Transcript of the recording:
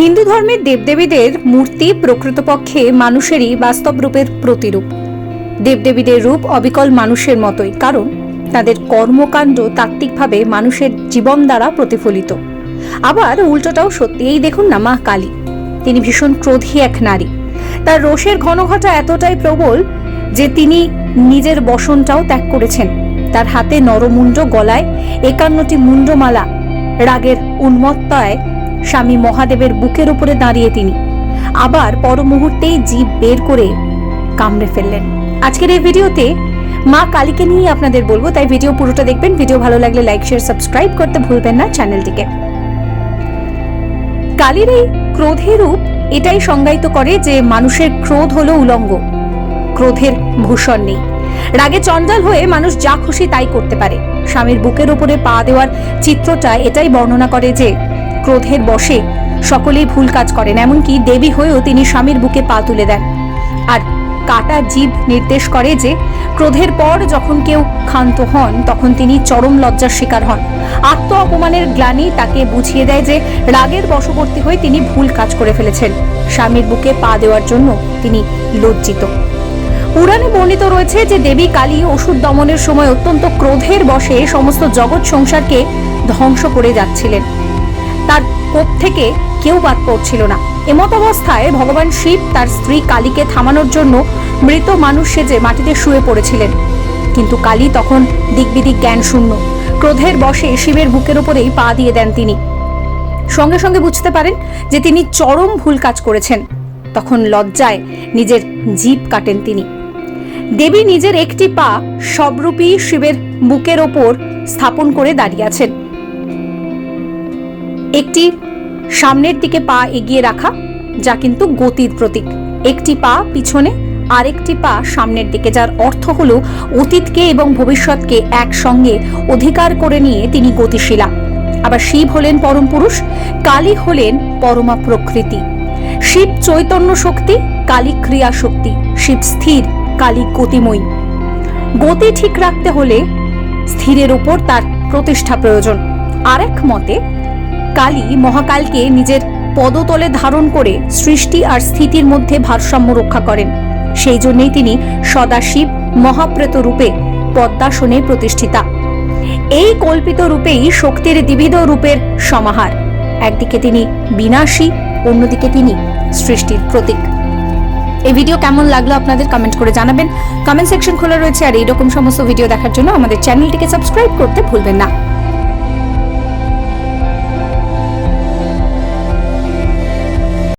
হিন্দু ধর্মের দেবদেবীদের মূর্তি প্রকৃতপক্ষে মানুষেরই বাস্তব রূপের প্রতিরূপ। দেবদেবীদের রূপ অবিকল মানুষের মতোই, কারণ তাদের কর্মকাণ্ড তাত্ত্বিকভাবে মানুষের জীবন দ্বারা প্রতিফলিত। আবার উল্টোটাও সত্যি এই দেখুন না, মা কালী। তিনি ভীষণ ক্রোধী এক নারী। তার রোষের ঘনঘটা এতটাই প্রবল যে তিনি নিজের বসনটাও ত্যাগ করেছেন। তার হাতে নরমুণ্ড গলায় একান্নটি মুন্ডমালা রাগের উন্মত্তায় স্বামী মহাদেবের বুকের উপরে দাঁড়িয়ে তিনি। আবার পর মুহূর্তেই জীব বের করে কামড়ে ফেললেন। আজকের এই ভিডিওতে মা কালীকে নিয়ে আপনাদের বলব, তাই ভিডিও পুরোটা দেখবেন। ভিডিও ভালো লাগলে লাইক শেয়ার সাবস্ক্রাইব করতে ভুলবেন না চ্যানেলটিকে। কালীর এই ক্রোধের রূপ এটাই সংজ্ঞায়িত করে যে মানুষের ক্রোধ হলো উলঙ্গ, ক্রোধের ভূষণ নেই। রাগে চঞ্চল হয়ে মানুষ যা খুশি তাই করতে পারে। স্বামীর বুকের উপরে পা দেওয়ার চিত্রটা এটাই বর্ণনা করে যে ক্রোধের বশে সকলেই ভুল কাজ করেন, এমনকি দেবী হয়েও তিনি স্বামীর বুকে পা তুলে দেন। আর কাটা জীব নির্দেশ করে যে, ক্রোধের পর যখন কেউ ক্ষান্ত হন, তখন তিনি চরম লজ্জার শিকার হন। আত্ম অপমানের গ্লানি তাকে বুঝিয়ে দেয় যে, রাগের বশবর্তী হয়ে তিনি ভুল কাজ করে ফেলেছেন। স্বামীর বুকে পা দেওয়ার জন্য তিনি লজ্জিত। পুরাণে বর্ণিত রয়েছে যে, দেবী কালী অসুর দমনের সময় অত্যন্ত ক্রোধের বশে সমস্ত জগৎ সংসারকে ধ্বংস করে যাচ্ছিলেন। তার কোপ থেকে কেউ বাদ পড়ছিল না। এমত অবস্থায় ভগবান শিব তার স্ত্রী কালীকে থামানোর জন্য মৃত মানুষ সেজে মাটিতে শুয়ে পড়েছিলেন। কিন্তু কালী তখন দিকবিদিক জ্ঞান শূন্য ক্রোধের বশে শিবের বুকের উপরেই পা দিয়ে দেন তিনি। সঙ্গে সঙ্গে বুঝতে পারেন যে তিনি চরম ভুল কাজ করেছেন। তখন লজ্জায় নিজের জীব কাটেন তিনি। দেবী নিজের একটি পা সবরূপী শিবের বুকের ওপর স্থাপন করে দাঁড়িয়ে আছেন। একটি সামনের দিকে পা এগিয়ে রাখা, যা কিন্তু গতির প্রতীক। একটি পা পিছনে, আরেকটি পা সামনের দিকে, যার অর্থ হলো অতীতকে এবং ভবিষ্যৎকে একসঙ্গে অধিকার করে নিয়ে তিনি গতিশীলা। আবার শিব হলেন পরম পুরুষ, কালী হলেন পরমা প্রকৃতি। শিব চৈতন্য শক্তি, কালী ক্রিয়া শক্তি। শিব স্থির, কালী গতিময়ী। গতি ঠিক রাখতে হলে স্থিরের উপর তার প্রতিষ্ঠা প্রয়োজন। আরেক মতে কালী মহাকালকে নিজের পদতলে ধারণ করে সৃষ্টি আর স্থিতির মধ্যে ভারসাম্য রক্ষা করেন। সেই জন্যই তিনি সদাশিব মহাপ্রেত রূপে পদ্মাসনে প্রতিষ্ঠিতা। এই কল্পিত রূপেই শক্তির দ্বিবিধ রূপের সমাহার। একদিকে তিনি বিনাশী, অন্যদিকে তিনি সৃষ্টির প্রতীক। এই ভিডিও কেমন লাগল আপনাদের কমেন্ট করে জানাবেন। কমেন্ট সেকশন খোলা রয়েছে আর এইরকম সমস্ত ভিডিও দেখার জন্য আমাদের চ্যানেলটিকে সাবস্ক্রাইব করতে ভুলবেন না।